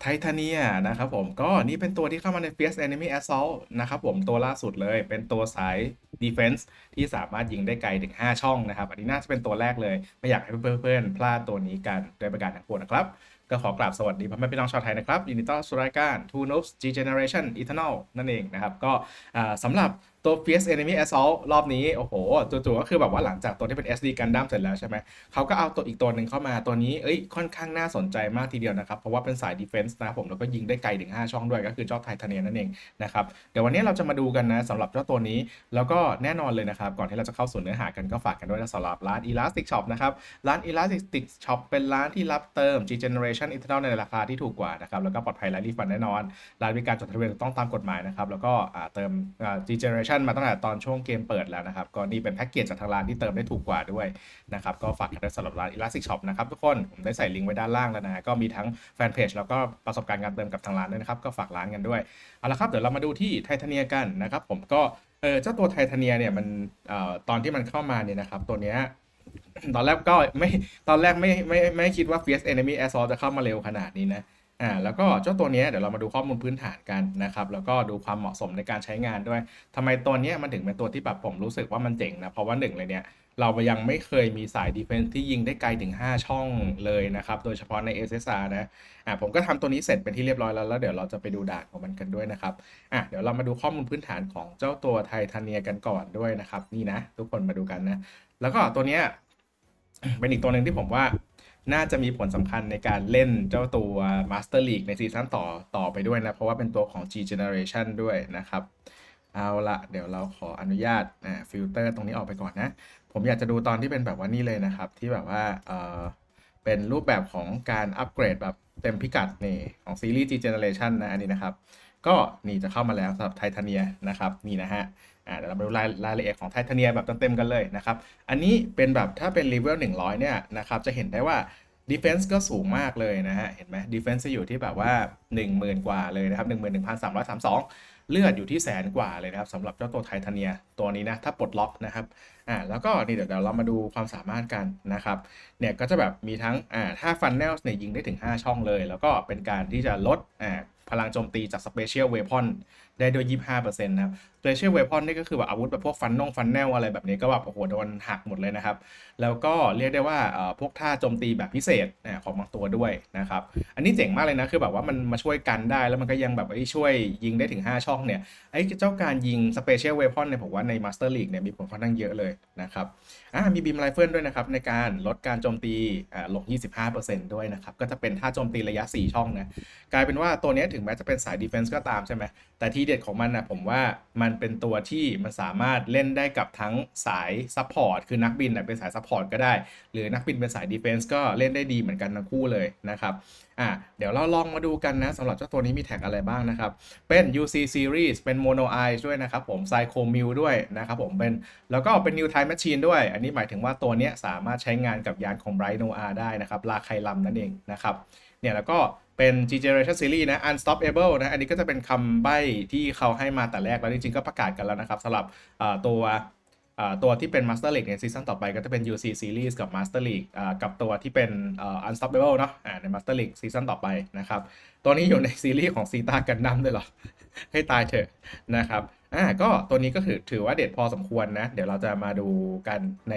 ไททาเนียนะครับผมก็นี่เป็นตัวที่เข้ามาใน Fierce Enemy Assault นะครับผมตัวล่าสุดเลยเป็นตัวสาย Defense ที่สามารถยิงได้ไกลถึง 5 ช่องนะครับ อันนี้น่าจะเป็นตัวแรกเลย ไม่อยากให้เพื่อนๆ พลาดตัวนี้กันโดยประการทั้งปวงนะครับ ก็ขอกราบสวัสดีพ่อแม่พี่น้องชาวไทยนะครับยินดีต้อนรับสู่รายการ Two Noobs G Generation Eternal นั่นเองนะครับ ก็สำหรับ ตัว Fierce Enemy Assault รอบนี้ โอ้โหจู่ๆก็คือแบบว่าหลังจากตัวที่เป็น SD Gundam เสร็จแล้วใช่ไหมเขาก็เอาตัวอีกตัวหนึ่งเข้ามาตัวนี้เอ้ยค่อนข้างน่าสนใจมากทีเดียวนะครับ เพราะว่าเป็นสาย Defense นะผมแล้วก็ยิงได้ไกลถึง 5 ช่องด้วยก็คือเจ้าไททาเนียนั่นเองนะครับเดี๋ยววันนี้เราจะมาดูกันนะสำหรับเจ้าตัวนี้ แล้วก็แน่นอนเลยนะครับ ก่อนที่เราจะเข้าสู่เนื้อหากันก็ฝากกันด้วยนะสำหรับร้าน Elastic Shop นะครับร้าน Elastic Shop เป็นร้านที่รับเติม G Generation Eternal ในราคาที่ถูกกว่านะครับแล้วก็ปลอดภัยและรีฟันแน่นอนร้านมีการจดทะเบียนต้องตามกฎหมายนะครับแล้วก็เติมอ่ามาตั้งแต่ตอนช่วงเกมเปิดแล้วนะครับก็นี่เป็นแพ็กเกจจากทางร้านที่เติมได้ถูกกว่าด้วยนะครับก็ฝากกันด้วยสำหรับร้าน Elastic Shop นะครับทุกคนผมได้ใส่ลิงก์ไว้ด้านล่างแล้วนะก็มีทั้งแฟนเพจแล้วก็ประสบการณ์การเติมกับทางร้านด้วยนะครับก็ฝากร้านกันด้วยเอาละครับเดี๋ยวเรามาดูที่ไททเนียกันนะครับผมก็เออเจ้าตัวไททเนียเนี่ยมันเอ่อตอนที่มันเข้ามาเนี่ยนะครับตัวเนี้ยตอนแรกก็ไม่ตอนแรกไม่ไม่ไม่คิดว่า Fierce Enemy Assault จะเข้ามาเร็วขนาดนี้นะ อ่าแล้วก็เจ้าตัวเนี้ยเดี๋ยวเรามาดูข้อมูลพื้นฐานกันนะครับแล้วก็ดูความเหมาะสมในการใช้งานด้วยทำไมตัวเนี้ยมันถึงเป็นตัวที่แบบผมรู้สึกว่ามันเจ๋งนะเพราะว่าหนึ่งเลยเนี่ยเรายังไม่เคยมีสาย Defense ที่ยิงได้ไกลถึง 5 ช่องเลยนะครับ โดยเฉพาะใน SSR นะอะผมก็ทำตัวนี้เสร็จเป็นที่เรียบร้อยแล้ว แล้วเดี๋ยวเราจะไปดูด่านของมันกันด้วยนะครับอะเดี๋ยวเรามาดูข้อมูลพื้นฐานของเจ้าตัวไททาเนียกันก่อนด้วยนะครับ นี่นะ ทุกคนมาดูกันนะ แล้วก็ตัวเนี้ยเป็นอีกตัวหนึ่งที่ผมว่า น่าจะมีผลสำคัญในการเล่นเจ้าตัว Master League ในซีซั่นต่อต่อไปด้วยนะ เพราะว่าเป็นตัวของ G Generation ด้วยนะครับ เอาละเดี๋ยวเราขออนุญาตอ่าฟิลเตอร์ตรงนี้ออกไปก่อนนะ ผมอยากจะดูตอนที่เป็นแบบว่านี่เลยนะครับ ที่แบบว่าเออเป็นรูปแบบของการอัปเกรดแบบเต็มพิกัดนี่ของซีรีส์ G Generation นะอันนี้นะครับ ก็นี่จะเข้ามาแล้วสำหรับไททาเนียนะครับนี่นะฮะอ่าเดี๋ยวเราไปดูรายรายละเอียดของไททาเนียแบบเต็มๆกันเลยนะครับ อันนี้เป็นแบบถ้าเป็นเลเวล100 เนี่ยนะครับ จะเห็นได้ว่า ดีเฟนซ์ก็สูงมากเลยนะฮะ เห็นไหมดีเฟนซ์จะอยู่ที่แบบว่า 10,000 กว่าเลยนะครับ 11,332 เลือดอยู่ที่แสนกว่าเลยนะครับสำหรับเจ้าตัวไททาเนียตัวนี้นะ ถ้าปลดล็อกนะครับ อ่า แล้วก็นี่เดี๋ยวเรามาดูความสามารถกันนะครับ เนี่ยก็จะแบบมีทั้ง อ่าถ้าฟันแนลเนี่ยยิงได้ถึง 5 ช่องเลย แล้วก็เป็นการที่จะลด อ่า พลังโจมตีจาก Special Weapon ได้ด้วย 25%นะครับ Special Weapon นี่ก็คือแบบอาวุธแบบพวกฟันนงฟันแนลอะไรแบบนี้ก็แบบโอ้โหโดนหักหมดเลยนะครับ แล้วก็เรียกได้ว่าพวกท่าโจมตีแบบพิเศษของบางตัวด้วยนะครับ อันนี้เจ๋งมากเลยนะคือแบบว่ามันมาช่วยกันได้แล้วมันก็ยังแบบไอ้ช่วยยิงได้ถึง 5 ช่องเนี่ยไอ้เจ้าการยิง Special Weapon เนี่ยผมว่าใน Master League เนี่ยมีผลค่อนข้างเยอะเลยนะครับอ่ามีบีมไรเฟิลด้วยนะครับในการลดการโจมตีลง 25%ด้วยนะครับก็จะเป็นท่าโจมตีระยะ 4 ช่องนะกลายเป็นว่าตัวนี้ถึงแม้จะเป็นสาย Defense ก็ตามใช่ไหมแต่ทีเด็ดของมันนะผมว่ามันเป็นตัวที่มันสามารถเล่นได้กับทั้งสาย Support คือนักบินนะเป็นสาย Support ก็ได้ หรือนักบินเป็นสาย Defense ก็เล่นได้ดีเหมือนกันทั้งคู่เลยนะครับอะเดี๋ยวเราลองมาดูกันนะสำหรับเจ้าตัวนี้มีแท็กอะไรบ้างนะครับ เป็น UC Series เป็น Mono Eyes ด้วยนะครับผม Psycho m i l ด้วยนะครับผมเป็นแล้วก็เป็น New Time Machine ด้วย อันนี้หมายถึงว่าตัวนี้สามารถใช้งานกับยานของ Bright Noir ได้นะครับลาไคลัมนั่นเองนะครับเนี่ยแล้วก็ เป็น G Generation Series นะ Unstoppable นะ อันนี้ก็จะเป็นคำใบ้ที่เขาให้มาแต่แรกแล้วจริงๆก็ประกาศกันแล้วนะครับสำหรับตัวตัวที่เป็น Master League ในซีซั่นต่อไปก็จะเป็น UC Series กับ Master League อ่ากับตัวที่เป็น Unstoppable เนาะอ่าใน Master League ซีซั่นต่อไปนะครับ ตัวนี้อยู่ในซีรีส์ของซีตากันดั้มด้วยหรอ ให้ตายเถอะนะครับอ่าก็ตัวนี้ก็ถือถือว่าเด็ดพอสมควรนะ เดี๋ยวเราจะมาดูกันใน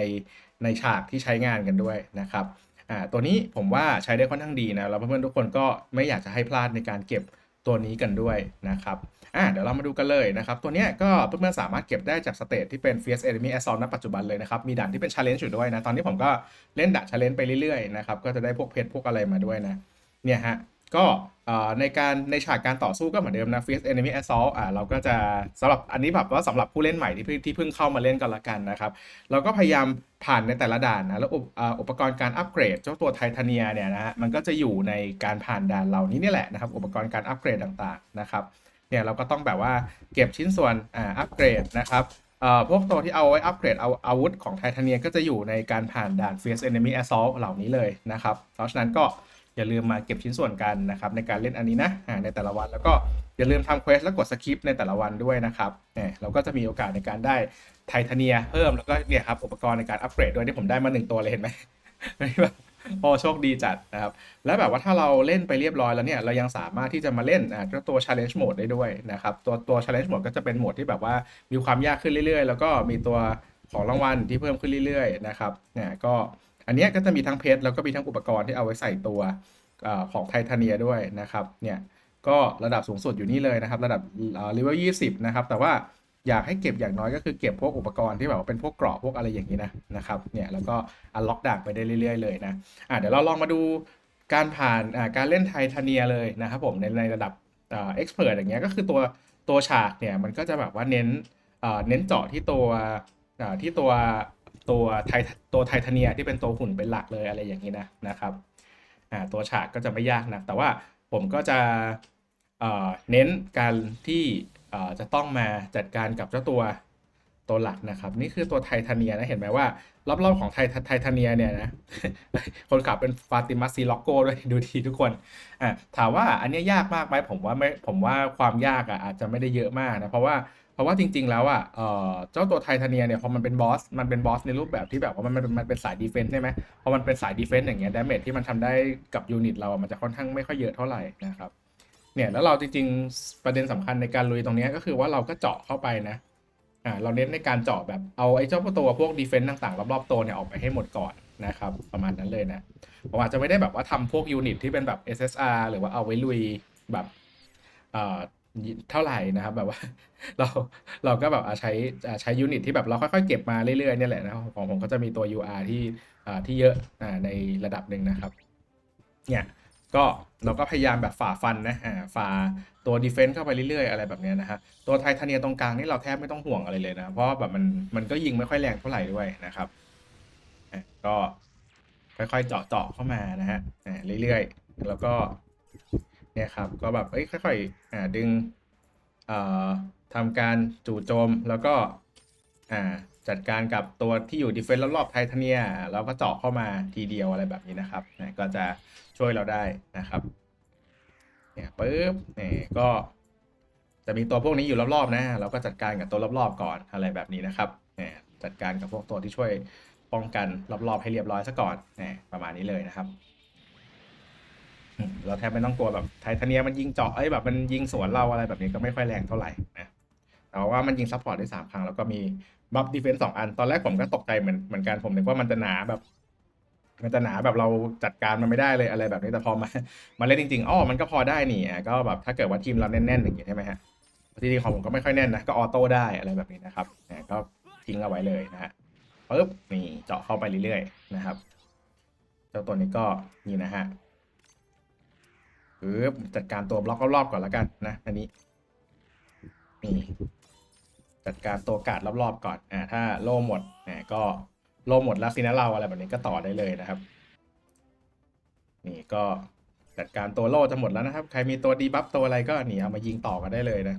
ในฉากที่ใช้งานกันด้วยนะครับ อ่าตัวนี้ผมว่าใช้ได้ค่อนข้างดีนะแล้วเพื่อนๆทุกคนก็ไม่อยากจะให้พลาดในการเก็บตัวนี้กันด้วยนะครับอ่าเดี๋ยวเรามาดูกันเลยนะครับ ตัวนี้ก็เพื่อนๆสามารถเก็บได้จากสเตจที่เป็น Fierce Enemy Assault ณปัจจุบันเลยนะครับ มีด่านที่เป็น Challenge อยู่ด้วยนะ ตอนนี้ผมก็เล่นด่าน Challenge ไปเรื่อยๆนะครับ ก็จะได้พวกเพชรพวกอะไรมาด้วยนะ เนี่ยฮะ ก็ในการในฉากการต่อสู้ก็เหมือนเดิมนะ Fierce Enemy Assault อ่าเราก็จะสำหรับอันนี้แบบว่าสำหรับผู้เล่นใหม่ที่เพิ่งที่เพิ่งเข้ามาเล่นกันละกันนะครับ เราก็พยายามผ่านในแต่ละด่านนะ แล้วอุปอุปกรณ์การอัปเกรดเจ้าตัวไททาเนียเนี่ยนะฮะมันก็จะอยู่ในการผ่านด่านเหล่านี้นี่แหละนะครับ อุปกรณ์การอัปเกรดต่างๆนะครับเนี่ยเราก็ต้องแบบว่าเก็บชิ้นส่วนอ่าอัปเกรดนะครับเอ่อพวกตัวที่เอาไว้อัปเกรดเอาอาวุธของไททาเนียก็จะอยู่ในการผ่านด่าน Fierce Enemy Assault เหล่านี้เลยนะครับ เพราะฉะนั้นก็ อย่าลืมมาเก็บชิ้นส่วนกันนะครับในการเล่นอันนี้นะในแต่ละวันแล้วก็อย่าลืมทำเควสแล้วกดสคิปในแต่ละวันด้วยนะครับเนี่ยเราก็จะมีโอกาสในการได้ไทเทเนียเพิ่มแล้วก็เนี่ยครับอุปกรณ์ในการอัปเกรดด้วยที่ผมได้มาหนึ่งตัวเลยเห็นไหมอันนี้แบบโอ้โชคดีจัดนะครับ แล้วแบบว่าถ้าเราเล่นไปเรียบร้อยแล้วเนี่ยเรายังสามารถที่จะมาเล่นอ่าตัว challenge mode ได้ด้วยนะครับ ตัวตัว challenge mode ก็จะเป็นโหมดที่แบบว่ามีความยากขึ้นเรื่อยๆ แล้วก็มีตัวของรางวัลที่เพิ่มขึ้นเรื่อยๆนะครับเนี่ยก็ อันนี้ก็จะมีทั้งเพชรแล้วก็มีทั้งอุปกรณ์ที่เอาไว้ใส่ตัวอของไททาเนียด้วยนะครับเนี่ยก็ระดับสูงสุดอยู่นี่เลยนะครับ ระดับเลเวล20นะครับ แต่ว่าอยากให้เก็บอย่างน้อยก็คือเก็บพวกอุปกรณ์ที่แบบว่าเป็นพวกเกราะพวกอะไรอย่างนี้นะนะครับเนี่ยแล้วก็อันล็อกดาบไปได้เรื่อย ๆ เลยนะอะเดี๋ยวเราลองมาดูการผ่านการเล่นไททาเนียเลยนะครับผมในในระดับเอ็กซ์เพรสอย่างเงี้ยก็คือตัวตัวฉากเนี่ยมันก็จะแบบว่าเน้นเน้นเจาะที่ตัวที่ตัว ตัวไทตัวไททเนียที่เป็นตัวหุ่นเป็นหลักเลยอะไรอย่างนี้นะนะครับอ่าตัวฉากก็จะไม่ยากนะแต่ว่าผมก็จะเเน้นการที่จะต้องมาจัดการกับเจ้าตัวตัวหลักนะครับ นี่คือตัวไททาเนียนะเห็นไหมว่ารอบๆของไทไททาเนียเนี่ยนะคนขับเป็นฟาติมัสซีล็อกโก้ด้วยดูดีทุกคนอะถามว่าอันนี้ยยากมากไหมผมว่าไม่ผมว่าความยากอะอาจจะไม่ได้เยอะมากนะเพราะว่าเพราะว่าจริง ๆ แล้วอะเจ้าตัวไททาเนียเนี่ยพอมันเป็นบอส มันเป็นบอสในรูปแบบที่แบบว่ามันมันมันเป็นสายดีเฟนส์ใช่ไหมพอมันเป็นสายดีเฟนส์อย่างเงี้ยดาเมจที่มันทำได้กับยูนิตเราอะมันจะค่อนข้างไม่ค่อยเยอะเท่าไหร่นะครับเนี่ยแล้วเราจริงๆประเด็นสำคัญในการลุยตรงนี้ก็คือว่าเราก็เจาะเข้าไปนะอ่าเราเน้นในการเจาะแบบเอาไอ้เจ้าตัวพวกดีเฟนต์ต่างๆรอบๆตัวเนี่ยออกไปให้หมดก่อนนะครับประมาณนั้นเลยนะผมอาจจะไม่ได้แบบว่าทำพวกยูนิตที่เป็นแบบ SSR หรือว่าเอาไว้ลุยแบบ เท่าไหร่นะครับ แบบว่า เราเราก็แบบอะใช้ใช้ยูนิตที่แบบเราค่อยๆเก็บมาเรื่อยๆเนี่ยแหละนะของผมก็จะมีตัว UR ที่ที่เยอะในระดับหนึ่งนะครับ เนี่ยก็เราก็พยายามแบบฝ่าฟันนะอ่าฝ่าตัวดีเฟนซ์เข้าไปเรื่อยๆ อะไรแบบนี้นะฮะตัวไททาเนียตรงกลางนี่เราแทบไม่ต้องห่วงอะไรเลยนะ เพราะแบบมันมันก็ยิงไม่ค่อยแรงเท่าไหร่ด้วยนะครับก็ค่อยๆเจาะเจาะเข้ามานะฮะเรื่อยๆ แล้วก็ เนี่ยครับก็แบบเอ้ยค่อยๆอ่าดึงเอ่อทำการจู่โจมแล้วก็อ่าจัดการกับตัวที่อยู่ดีเฟนซ์รอบๆไททเนียแล้วก็เจาะเข้ามาทีเดียวอะไรแบบนี้นะครับนะก็จะช่วยเราได้นะครับเนี่ยปึ๊บเนี่ยก็จะมีตัวพวกนี้อยู่รอบๆนะเราก็จัดการกับตัวรอบๆก่อนอะไรแบบนี้นะครับเนี่ยจัดการกับพวกตัวที่ช่วยป้องกันรอบๆให้เรียบร้อยซะก่อนเนี่ยประมาณนี้เลยนะครับ เราแทบไม่ต้องกลัวแบบไททาเนียมันยิงเจาะเอ้แบบมันยิงสวนเราอะไรแบบนี้ก็ไม่ค่อยแรงเท่าไหร่นะแต่ว่ามันยิงซัพพอร์ตได้สามครั้งแล้วก็มีบัฟดีเฟนซ์สองอัน ตอนแรกผมก็ตกใจเหมือนเหมือนกันผมนึกว่ามันจะหนาแบบ มันจะหนาแบบเราจัดการมันไม่ได้เลยอะไรแบบนี้แต่พอมามาเล่นจริงๆอ๋อมันก็พอได้นี่อะก็แบบถ้าเกิดว่าทีมเราแน่นๆอย่างเงี้ยใช่ไหมฮะทีนี้ของผมก็ไม่ค่อยแน่นนะก็ออโต้ได้อะไรแบบนี้นะครับก็ทิ้งเอาไว้เลยนะฮะปึ๊บนี่เจาะเข้าไปเรื่อยๆนะครับเจ้าตัวนี้ก็นี่นะฮะ ปึ๊บจัดการตัวบล็อกรอบๆก่อนแล้วกันนะอันนี้นี่จัดการตัวกาดรอบๆก่อนอ่าถ้าโล่หมดอ่าก็โล่หมดแล้วสินะเราอะไรแบบนี้ก็ต่อได้เลยนะครับ นี่ก็จัดการตัวโล่จะหมดแล้วนะครับ ใครมีตัวดีบัฟตัวอะไรก็หนีเอามายิงต่อกันได้เลยนะ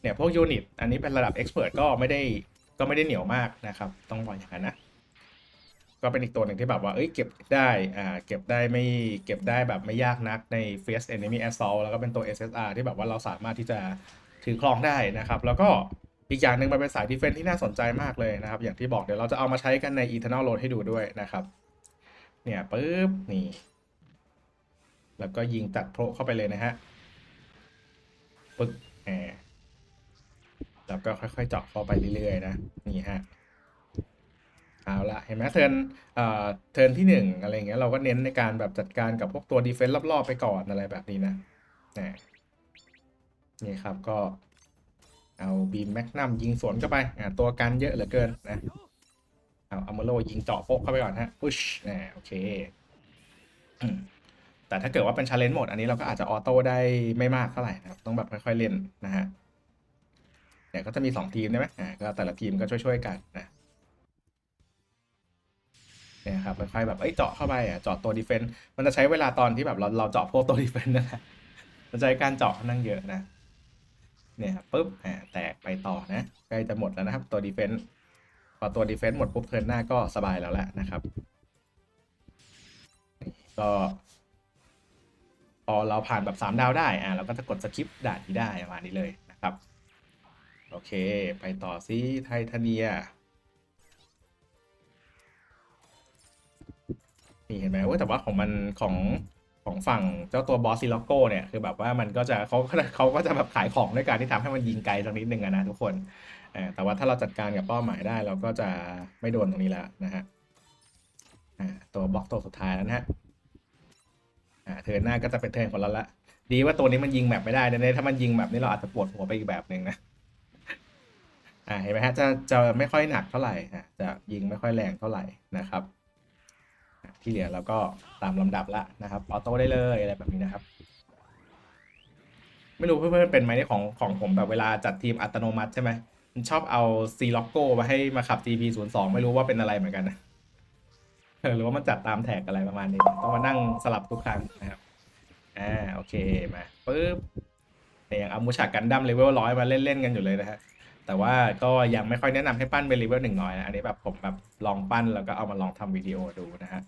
เนี่ยพวกยูนิต อันนี้เป็นระดับเอ็กซ์เพรสก็ไม่ได้ก็ไม่ได้เหนียวมากนะครับ ต้องบอกอย่างนั้นนะ ก็เป็นอีกตัวหนึ่งที่แบบว่า เอ้ย เก็บได้อ่าเก็บได้ไม่เก็บได้แบบไม่ยากนักใน Face Enemy Assault แล้วก็เป็นตัว SSR ที่แบบว่าเราสามารถที่จะถือครองได้นะครับ แล้วก็อีกอย่างหนึ่งมันเป็นสายดีเฟนที่น่าสนใจมากเลยนะครับ อย่างที่บอกเดี๋ยวเราจะเอามาใช้กันใน Eternal Road ให้ดูด้วยนะครับ เนี่ยปึ๊บนี่ แล้วก็ยิงตัดโพรเข้าไปเลยนะฮะปึ๊กแหมแล้วก็ค่อยๆเจาะเข้าไปเรื่อยๆนะนี่ฮะ เอาละเห็นไหมเทิร์นเอ่อเทิร์นที่หนึ่งอะไรเงี้ยเราก็เน้นในการแบบจัดการกับพวกตัวดีเฟนส์รอบๆไปก่อนอะไรแบบนี้นะนี่ครับก็เอาบีมแมกนัมยิงสวนเข้าไปอ่าตัวกันเยอะเหลือเกินนะเอาอัมเมโลยิงเจาะโป๊กเข้าไปก่อนฮะพุชนะโอเคแต่ถ้าเกิดว่าเป็นชาเลนจ์โหมดอันนี้เราก็อาจจะออโต้ได้ไม่มากเท่าไหร่นะครับต้องแบบค่อยๆเล่นนะฮะเนี่ยก็จะมีสองทีมใช่ไหมอ่าก็แต่ละทีมก็ช่วยๆกันนะ ครับค่อยๆแบบเอ้ยเจาะเข้าไปอะเจาะตัวดีเฟนต์มันจะใช้เวลาตอนที่แบบเราเราเจาะพวกตัวดีเฟนต์นั่นแหละมันใช้การเจาะนข้างเยอะนะ เนี่ยปุ๊บอ่าแตกไปต่อนะใกล้จะหมดแล้วนะครับตัวดีเฟนต์พอตัวดีเฟนต์หมดปุ๊บเทิร์นหน้าก็สบายแล้วแหละนะครับก็พอเราผ่านแบบสามดาวได้อ่าเราก็จะกดสคิปด่านที่ได้ประมาณนี้เลยนะครับ โอเค ไปต่อซิไททาเนีย นี่เห็นไหมว่าแต่ว่าของมันของของฝั่งเจ้าตัวบอสซิล็อกโกเนี่ยคือแบบว่ามันก็จะเขาก็เขาก็จะแบบขายของด้วยการที่ทำให้มันยิงไกลสักนิดนึงนะทุกคนแต่ว่าถ้าเราจัดการกับเป้าหมายได้ เราก็จะไม่โดนตรงนี้แล้วนะฮะตัวบล็อกตัวสุดท้ายแล้วนะฮะเทิร์นหน้าก็จะเป็นเทิร์นของเราละดีว่าตัวนี้มันยิงแบบไม่ได้นะถ้ามันยิงแบบนี้เราอาจจะปวดหัวไปอีกแบบหนึ่งนะอ่าเห็นไหมฮะจะจะไม่ค่อยหนักเท่าไหร่อะจะยิงไม่ค่อยแรงเท่าไหร่นะครับ ที่เหลือเราก็ตามลำดับละนะครับออโต้ได้เลยอะไรแบบนี้นะครับ ไม่รู้เพื่อนๆเป็นไหมในของของผมแบบเวลาจัดทีมอัตโนมัติใช่ไหมมันชอบเอาซีล็อกโก้มาให้มาขับ GP 0 2 ไม่รู้ว่าเป็นอะไรเหมือนกันนะหรือว่ามันจัดตามแท็กอะไรประมาณนี้ ต้องมานั่งสลับทุกครั้งนะครับอ่าโอเคมาปึ๊บเนี่ยังเอามูชากันดั้มเลเวลร้อยมาเล่นๆกันอยู่เลยนะฮะแต่ว่าก็ยังไม่ค่อยแนะนำให้ปั้นเป็นเลเวลหนึ่งน้อยนะอันนี้แบบผมแบบลองปั้นแล้วก็เอามาลองทำวิดีโอดูนะฮะ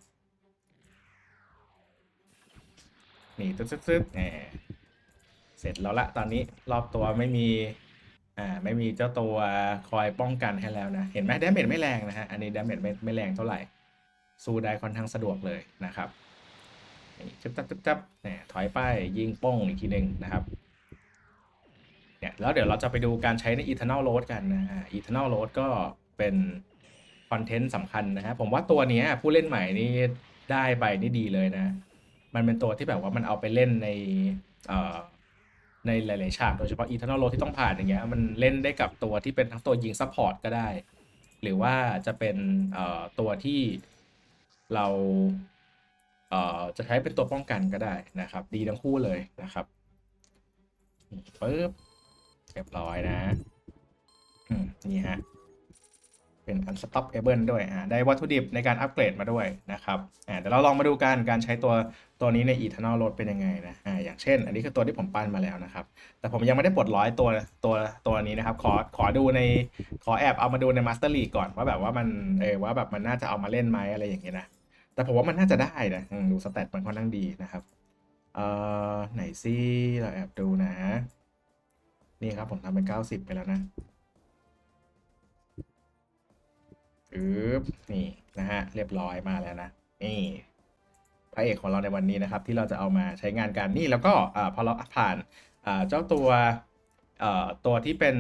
นี่ตึ๊ดตึ๊ดตึ๊ดแหมเสร็จแล้วละตอนนี้รอบตัวไม่มีอ่าไม่มีเจ้าตัวคอยป้องกันให้แล้วนะ เห็นไหมดาเมจไม่แรงนะฮะอันนี้ดาเมจไม่ไม่แรงเท่าไหร่สู้ได้ค่อนข้างสะดวกเลยนะครับนี่จับจับจับจับเนี่ยถอยไปยิงป้องอีกทีหนึ่งนะครับเนี่ยแล้วเดี๋ยวเราจะไปดูการใช้ใน Eternal Load กันนะฮะ Eternal Load ก็เป็นคอนเทนต์สำคัญนะฮะผมว่าตัวนี้ผู้เล่นใหม่นี่ได้ไปนี่ดีเลยนะ มันเป็นตัวที่แบบว่ามันเอาไปเล่นในในหลายๆฉากโดยเฉพาะ Eternal Load ที่ต้องผ่านอย่างเงี้ยมันเล่นได้กับตัวที่เป็นทั้งตัวยิงซัพพอร์ตก็ได้ หรือว่าจะเป็นตัวที่เราเจะใช้เป็นตัวป้องกันก็ได้นะครับ ดีทั้งคู่เลยนะครับปึ๊บเรียบร้อยนะนี่ฮะ เป็น unstoppable ด้วยอ่าได้วัตถุดิบในการอัปเกรดมาด้วยนะครับอ่าเดี๋ยวเราลองมาดูกันการใช้ตัว ตัวนี้ใน Eternal Load เป็นยังไงนะอ่าอย่างเช่น อันนี้คือตัวที่ผมปั้นมาแล้วนะครับ แต่ผมยังไม่ได้ปลดร้อยตัวตัวตัวนี้นะครับ ขอขอดูในขอแอบเอามาดูใน Master League ก่อนว่าแบบว่ามันเออว่าแบบมันน่าจะเอามาเล่นไหมอะไรอย่างเงี้ยนะ แต่ผมว่ามันน่าจะได้นะดูสเตตมันค่อนข้างดีนะครับเอ่อไหนซิเราแอบดูนะ นี่ครับผมทำเป็นเก้าสิบไปแล้วนะอึบนี่นะฮะเรียบร้อยมาแล้วนะนี่ พระเอกของเราในวันนี้นะครับ ที่เราจะเอามาใช้งานกันนี่แล้วก็พอเราผ่านเจ้าตัวตัวที่เป็น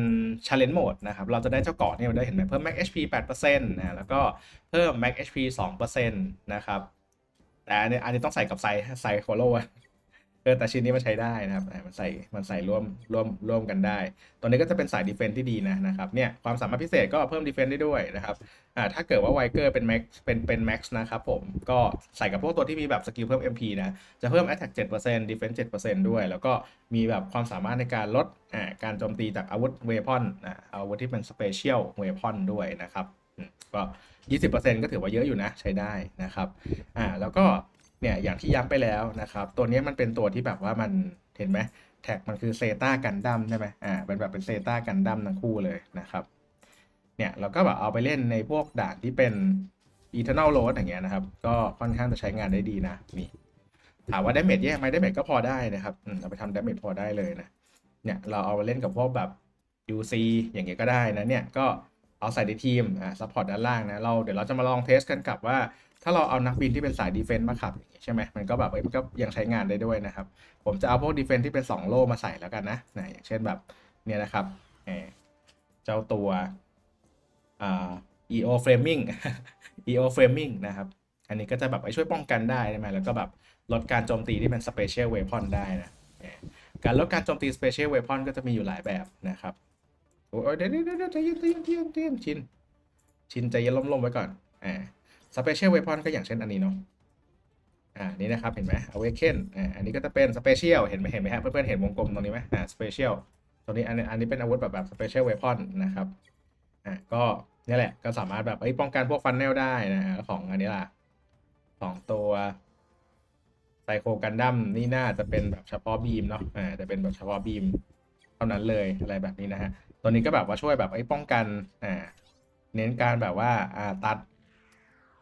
challenge mode นะครับ เราจะได้เจ้าเกาะนี่เราได้เห็นไหมเพิ่ม max HP 8%นะแล้วก็เพิ่ม max HP 2%นะครับ แต่อันนี้อันนี้ต้องใส่กับไซไซโคโล เออแต่ชิ้นนี้มันใช้ได้นะครับมันใส่มันใส่ร่วมร่วมร่วมกันได้ ตัวนี้ก็จะเป็นสายดีเฟนที่ดีนะนะครับเนี่ยความสามารถพิเศษก็เพิ่มดีเฟนได้ด้วยนะครับอ่าถ้าเกิดว่าไวเกอร์เป็นแม็กเป็นเป็นแม็กซ์นะครับผมก็ใส่กับพวกตัวที่มีแบบสกิลเพิ่ม MP นะจะเพิ่ม Attack 7% Defense 7%ด้วย แล้วก็มีแบบความสามารถในการลดอ่าการโจมตีจากอาวุธเวพอนอ่าอาวุธที่เป็น Special Weapon ด้วยนะครับก็ 20%ก็ถือว่าเยอะอยู่นะใช้ได้นะครับอ่าแล้วก็ เนี่ยอย่างที่ย้ำไปแล้วนะครับ ตัวนี้มันเป็นตัวที่แบบว่ามันเห็นไหมแท็กมันคือเซตากันดั้มใช่ไหมอ่าเป็นแบบเป็นเซตากันดั้มทั้งคู่เลยนะครับ เนี่ยเราก็แบบเอาไปเล่นในพวกด่านที่เป็น Eternal Load อย่างเงี้ยนะครับ ก็ค่อนข้างจะใช้งานได้ดีนะนี่ถามว่าได้เมจแย่ไหมได้เมจก็พอได้นะครับเอาไปทำดาเมจพอได้เลยนะเนี่ยเราเอาไปเล่นกับพวกแบบ UC อย่างเงี้ยก็ได้นะเนี่ยก็เอาใส่ในทีมอ่าซัพพอร์ตด้านล่างนะเราเดี๋ยวเราจะมาลองเทสกันกับว่า ถ้าเราเอานักบินที่เป็นสายดีเฟนต์มาขับอย่างงี้ใช่ไหมมันก็แบบมันก็ยังใช้งานได้ด้วยนะครับ ผมจะเอาพวกดีเฟนต์ที่เป็น 2 โล่มาใส่แล้วกันนะนะอย่างเช่นแบบเนี่ยนะครับเอเจ้าตัวอ่า EO framing EO framing นะครับ อันนี้ก็จะแบบไปช่วยป้องกันได้ใช่ไหมแล้วก็แบบลดการโจมตีที่เป็น special weapon ได้นะการลดการโจมตี special weapon ก็จะมีอยู่หลายแบบนะครับโอ้ยเดี๋ยวเดี๋ยวเดี๋ยวเย็นใจเย็นใจเย็นใจเย็นชินชินใจเย็นล้มๆไว้ก่อนอ่า Special Weapon ก็อย่างเช่นอันนี้เนาะอ่านี่นะครับเห็นไหม Awaken อ่าอันนี้ก็จะเป็น Special เห็นไหมเห็นไหมฮะเพื่อนๆเห็นวงกลมตรงนี้ไหมอ่า Special ตัวนี้อันนี้อันนี้เป็นอาวุธแบบแบบ Special Weapon นะครับอ่าก็นี่แหละก็สามารถแบบเอ้ยป้องกันพวกฟันแนลได้นะของอันนี้ล่ะของตัวไซโคกันดั้มนี่น่าจะเป็นแบบเฉพาะบีมเนาะอ่าจะเป็นแบบเฉพาะบีมเท่านั้นเลยอะไรแบบนี้นะฮะตัวนี้ก็แบบว่าช่วยแบบไอ้ป้องกันอ่าเน้นการแบบว่าอ่าตัด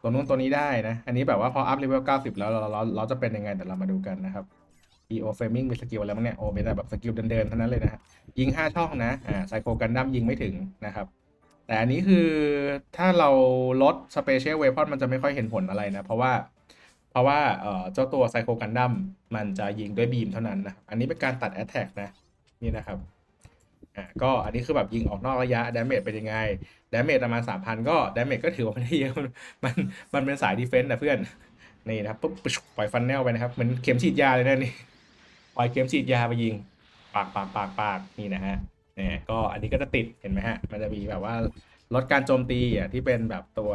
ตัวนู้นตัวนี้ได้นะ อันนี้แบบว่าพออัพเลเวล90 แล้วเราเราเราจะเป็นยังไงเดี๋ยวเรามาดูกันนะครับ EO Framing มีสกิลอะไรบ้างเนี่ยโอ้มีแต่แบบสกิลเดินๆเท่านั้นเลยนะฮะยิง 5 ช่องนะอ่าไซโคกันดั้มยิงไม่ถึงนะครับ แต่อันนี้คือถ้าเราลด Special Weapon มันจะไม่ค่อยเห็นผลอะไรนะ เพราะว่าเพราะว่าเอ่อเจ้าตัวไซโคกันดั้มมันจะยิงด้วยบีมเท่านั้นนะ อันนี้เป็นการตัดแอตแทกนะ นี่นะครับ อ่าก็อันนี้คือแบบยิงออกนอกระยะดาเมจเป็นยังไงดาเมจประมาณสามพันก็ดาเมจก็ถือว่าไม่ได้เยอะมันมันเป็นสายดีเฟนต์นะเพื่อนนี่นะครับปุ๊บปุ๊บปล่อยฟันแนลไปนะครับเหมือนเข็มฉีดยาเลยนะนี่ปล่อยเข็มฉีดยาไปยิง ปากปากปากปากนี่นะฮะเนี่ยก็อันนี้ก็จะติดเห็นไหมฮะ มันจะมีแบบว่าลดการโจมตีอะที่เป็นแบบตัว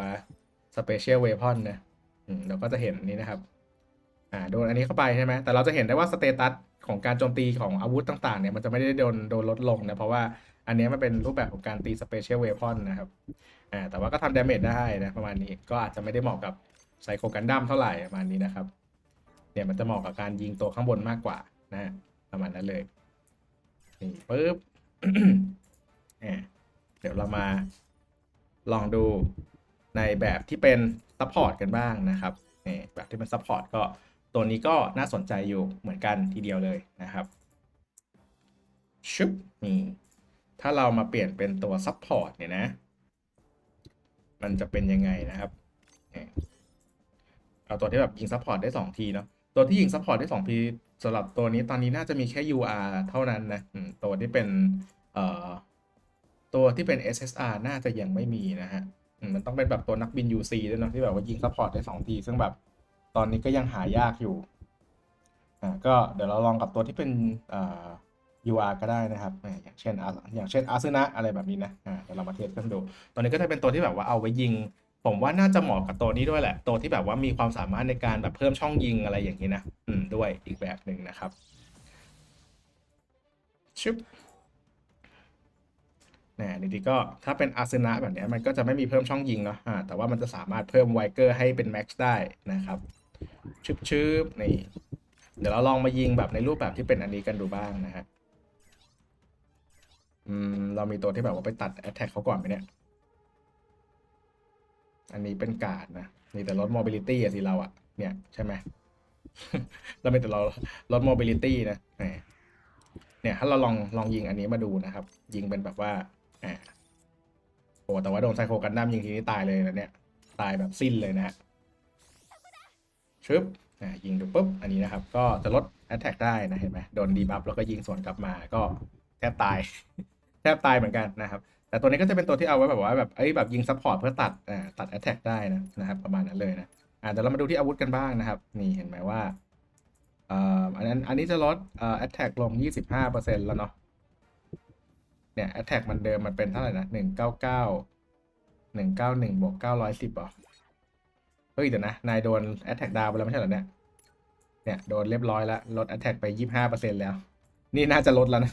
Special Weapon นะอืมเราก็จะเห็นนี่นะครับ อ่าโดนอันนี้เข้าไปใช่ไหมแต่เราจะเห็นได้ว่าสเตตัส ของการโจมตีของอาวุธต่างๆเนี่ยมันจะไม่ได้โดนโดนลดลงนะ เพราะว่าอันนี้มันเป็นรูปแบบของการตี Special Weapon นะครับอ่าแต่ว่าก็ทำดาเมจได้นะประมาณนี้ก็อาจจะไม่ได้เหมาะกับไซโคกันดั้มเท่าไหร่ประมาณนี้นะครับเนี่ยมันจะเหมาะกับการยิงตัวข้างบนมากกว่านะประมาณนั้นเลยนี่ปึ๊บอะเดี๋ยวเรามาลองดูในแบบที่เป็นซัพพอร์ตกันบ้างนะครับนี่แบบที่เป็นซัพพอร์ตก็ ตัวนี้ก็น่าสนใจอยู่เหมือนกันทีเดียวเลยนะครับชุบนี่ถ้าเรามาเปลี่ยนเป็นตัวซัพพอร์ตเนี่ยนะ มันจะเป็นยังไงนะครับเอาตัวที่แบบยิงซัพพอร์ตได้ 2 ทีเนาะตัวที่ยิงซัพพอร์ตได้ 2 ทีสำหรับตัวนี้ตอนนี้น่าจะมีแค่ UR เท่านั้นนะตัวที่เป็นเอ่อตัวที่เป็น SSR น่าจะยังไม่มีนะฮะมันต้องเป็นแบบตัวนักบิน UC ด้วยเนาะที่แบบว่ายิงซัพพอร์ตได้ 2 ที ซึ่งแบบ ตอนนี้ก็ยังหายากอยู่อ่าก็เดี๋ยวเราลองกับตัวที่เป็นอ่อ UR ก็ได้นะครับ อย่างเช่นอย่างเช่นอาซึนะอะไรแบบนี้นะอ่าเดี๋ยวเรามาเทสกันดู ตัวนี้ก็จะเป็นตัวที่แบบว่าเอาไว้ยิง ผมว่าน่าจะเหมาะกับตัวนี้ด้วยแหละ ตัวที่แบบว่ามีความสามารถในการแบบเพิ่มช่องยิงอะไรอย่างนี้นะ อืม ด้วยอีกแบบหนึ่งนะครับชึบนะดีก็ถ้าเป็นอาร์เซนะแบบนี้มันก็จะไม่มีเพิ่มช่องยิงเนาะอ่าแต่ว่ามันจะสามารถเพิ่มไวเกอร์ให้เป็นแม็กซ์ได้นะครับ ชึบชึบนี่ เดี๋ยวเราลองมายิงแบบในรูปแบบที่เป็นอันนี้กันดูบ้างนะฮะอืมเรามีตัวที่แบบว่าไปตัดแอตแทกเขาก่อนไหมเนี่ย อันนี้เป็นการ์ดนะนี่แต่ลด mobility อะสิเราอะเนี่ยใช่ไหมเราไม่แต่เราลด mobility นะเนี่ยถ้าเราลองลองยิงอันนี้มาดูนะครับ ยิงเป็นแบบว่าอ่าโอ้แต่ว่าโดนไซโคกันดั้มยิงทีนี้ตายเลยนะเนี่ย ตายแบบสิ้นเลยนะฮะ ชึบอ่ายิงดูปุ๊บ อันนี้นะครับ ก็จะลด attack ได้นะเห็นไหมโดนดีบัฟแล้วก็ยิงสวนกลับมาก็แทบตาย แทบตายเหมือนกันนะครับ แต่ตัวนี้ก็จะเป็นตัวที่เอาไว้แบบว่าแบบเอ้ยแบบยิงซัพพอร์ตเพื่อตัดอ่าตัดแอตแทกได้นะนะครับ ประมาณนั้นเลยนะอ่าเดี๋ยวเรามาดูที่อาวุธกันบ้างนะครับ นี่เห็นไหมว่าอ่ออันนั้นอันนี้จะลดอ่อแอตแทกลง 25%แล้วเนาะเนี่ยแอตแทกมันเดิมมันเป็นเท่าไหร่นะ199 191บวก910อะ เฮ้ยเดี๋ยวนะ นายโดนแอตแทกดาวไปแล้วไม่ใช่เหรอเนี่ย เนี่ยโดนเรียบร้อยแล้ว ลดแอตแทกไป25%แล้ว นี่น่าจะลดแล้วนะ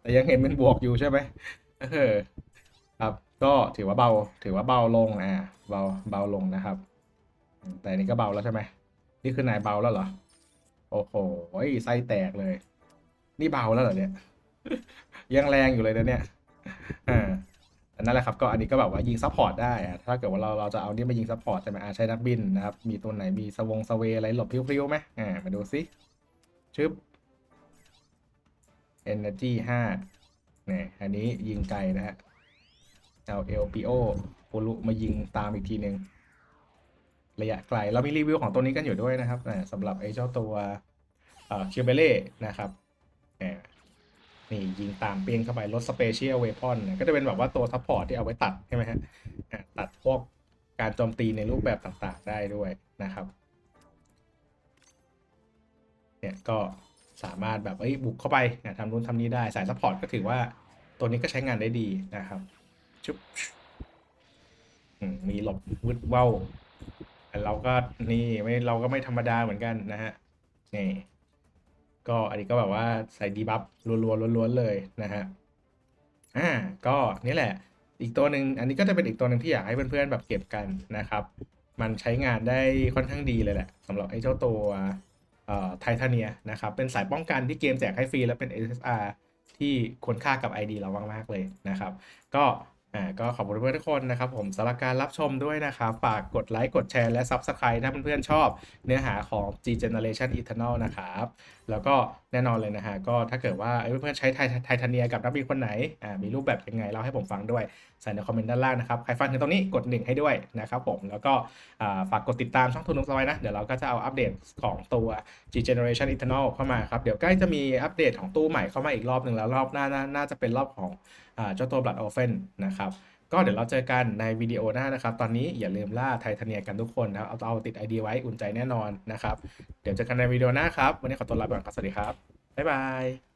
แต่ยังเห็นเป็นบวกอยู่ใช่ไหมเออครับ ก็ถือว่าเบา ถือว่าเบาลงอ่าเบาเบาลงนะครับ แต่นี้ก็เบาแล้วใช่ไหม นี่คือนายเบาแล้วเหรอ โอ้โหไส้แตกเลย นี่เบาแล้วเหรอเนี่ย ยังแรงอยู่เลยนะเนี่ยอ่า นั่นแหละครับก็อันนี้ก็แบบว่ายิงซัพพอร์ตได้ถ้าเกิดว่าเราเราจะเอานี่มายิงซัพพอร์ตใช่ไหมอาใช้นักบินนะครับมีตัวไหนมีสวงสเวอะไรหลบพริ้วๆไหมอ่ามาดูซิชึบ energy ห้าเนี่ยอันนี้ยิงไกลนะฮะเอาเอลปีโอปูรุมายิงตามอีกทีหนึ่งระยะไกลเรามีรีวิวของตัวนี้กันอยู่ด้วยนะครับสำหรับไอ้เจ้าตัวเอ่อคิวเบเล่นะครับ นี่ยิงตามเปียงเข้าไปลดสเปเชียลเวพอนก็จะเป็นแบบว่าตัวซัพพอร์ตที่เอาไว้ตัดใช่ไหมฮะอ่าตัดพวกการโจมตีในรูปแบบต่างๆได้ด้วยนะครับเนี่ยก็สามารถแบบเอ้ยบุกเข้าไปนะทำนู่นทำนี้ได้สายซัพพอร์ตก็ถือว่าตัวนี้ก็ใช้งานได้ดีนะครับชุบมีหลบวืดเว้าแต่เราก็นี่ไม่เราก็ไม่ธรรมดาเหมือนกันนะฮะนี่ ก็อันนี้ก็แบบว่าใส่ดีบัฟรัวๆล้วนๆเลยนะฮะอ่าก็นี่แหละ อีกตัวหนึ่งอันนี้ก็จะเป็นอีกตัวหนึ่งที่อยากให้เพื่อนๆแบบเก็บกันนะครับ มันใช้งานได้ค่อนข้างดีเลยแหละสำหรับไอ้เจ้าตัวไททาเนียนะครับ เป็นสายป้องกันที่เกมแจกให้ฟรี และเป็น SSR ที่ควรค่ากับ ID เรามากๆเลยนะครับ ก็ อ่าก็ขอบคุณเพื่อนทุกคนนะครับผมสำหรับการรับชมด้วยนะครับ ฝากกดไลค์กดแชร์และ Subscribe ถ้าเพื่อนๆชอบเนื้อหาของ G Generation Eternal นะครับ แล้วก็แน่นอนเลยนะฮะก็ถ้าเกิดว่าเพื่อนๆใช้ไทไททาเนียกับนักบินคนไหนอ่ามีรูปแบบยังไงเล่าให้ผมฟังด้วย ใส่ในคอมเมนต์ด้านล่างนะครับ ใครฟังถึงตรงนี้กดหนึ่งให้ด้วยนะครับผม แล้วก็ฝากกดติดตามช่องทุนนุกสไว้นะ เดี๋ยวเราก็จะเอาอัปเดตของตัว G Generation Eternal เข้ามาครับ เดี๋ยวใกล้จะมีอัปเดตของตู้ใหม่เข้ามาอีกรอบหนึ่งแล้วรอบหน้าน่าน่าจะเป็นรอบของเจ้าตัว Blood Orphan นะครับก็เดี๋ยวเราเจอกันในวิดีโอหน้านะครับ ตอนนี้อย่าลืมล่าไททาเนียกันทุกคนนะครับ เอาเอาติด ID ไว้อุ่นใจแน่นอนนะครับ เดี๋ยวเจอกันในวิดีโอหน้าครับ วันนี้ขอตัวลาไปก่อนครับ สวัสดีครับ บ๊ายบาย